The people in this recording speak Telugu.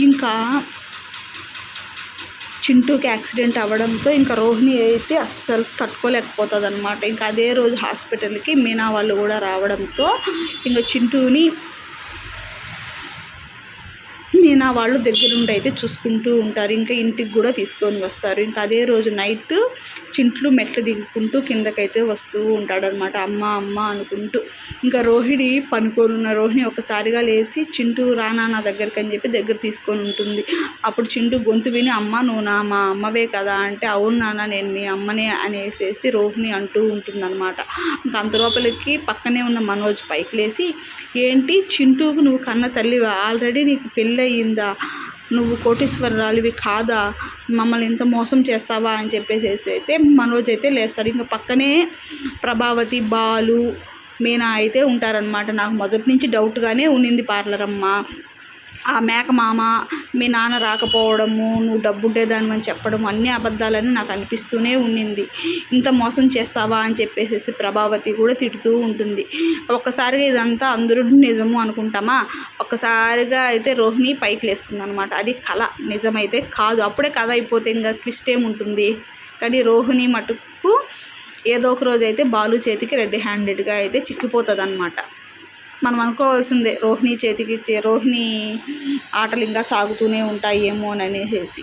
ఇంకా చింటూకి యాక్సిడెంట్ అవ్వడంతో ఇంకా రోహిణి అయితే అస్సలు తట్టుకోలేకపోతుంది అనమాట ఇంకా అదే రోజు హాస్పిటల్కి మీనా వాళ్ళు కూడా రావడంతో ఇంకా చింటూని నా వాళ్ళు దగ్గరుండి అయితే చూసుకుంటూ ఉంటారు. ఇంకా ఇంటికి కూడా తీసుకొని వస్తారు. ఇంకా అదే రోజు నైట్ చింట్లు మెట్లు దిగుకుంటూ కిందకైతే వస్తూ ఉంటాడనమాట అమ్మ అమ్మ అనుకుంటూ. ఇంకా రోహిణి పనుకోనున్న రోహిణి ఒకసారిగా లేచి చింటూ రానా నా దగ్గరికి అని చెప్పి దగ్గర తీసుకొని ఉంటుంది. అప్పుడు చింటూ గొంతు విని అమ్మ నువ్వు నా మా అమ్మవే కదా అంటే అవును నాన్న నేను మీ అమ్మనే అనేసేసి రోహిణి అంటూ ఉంటుందన్నమాట. ఇంకా అంత లోపలికి పక్కనే ఉన్న మనోజ్ పైకి లేచి ఏంటి చింటూకు నువ్వు కన్న తల్లివా? ఆల్రెడీ నీకు పెళ్ళి కింద నువ్వు కోటీశ్వరరాలివి కాదా? మమ్మల్ని ఇంత మోసం చేస్తావా? అని చెప్పేసి అయితే మనోజ్ అయితే లేస్తాడు. ఇంకా పక్కనే ప్రభావతి బాలు మీనా అయితే ఉంటారనమాట నాకు మొదటి నుంచి డౌట్గానే ఉన్నింది పార్లర్ అమ్మ ఆ మేక మామ మీ నాన్న రాకపోవడము నువ్వు డబ్బు ఉండేదానివని చెప్పడం అన్ని అబద్ధాలని నాకు అనిపిస్తూనే ఉండింది ఇంత మోసం చేస్తావా అని చెప్పేసి ప్రభావతి కూడా తిడుతూ ఉంటుంది. ఒక్కసారిగా ఇదంతా అందరూ నిజము అనుకుంటామా? ఒక్కసారిగా అయితే రోహిణి పైకి లేస్తుంది అనమాట అది కళ నిజమైతే కాదు. అప్పుడే కథ అయిపోతే ఇంకా ట్విస్ట్ ఏముంటుంది? కానీ రోహిణి మటుకు ఏదో ఒక రోజు అయితే బాలు చేతికి రెడ్ హ్యాండెడ్గా అయితే చిక్కిపోతుంది అనమాట మనం అనుకోవాల్సిందే రోహిణి చేతికి ఇచ్చే రోహిణి ఆటలు ఇంకా సాగుతూనే ఉంటాయేమో అని అనేసి.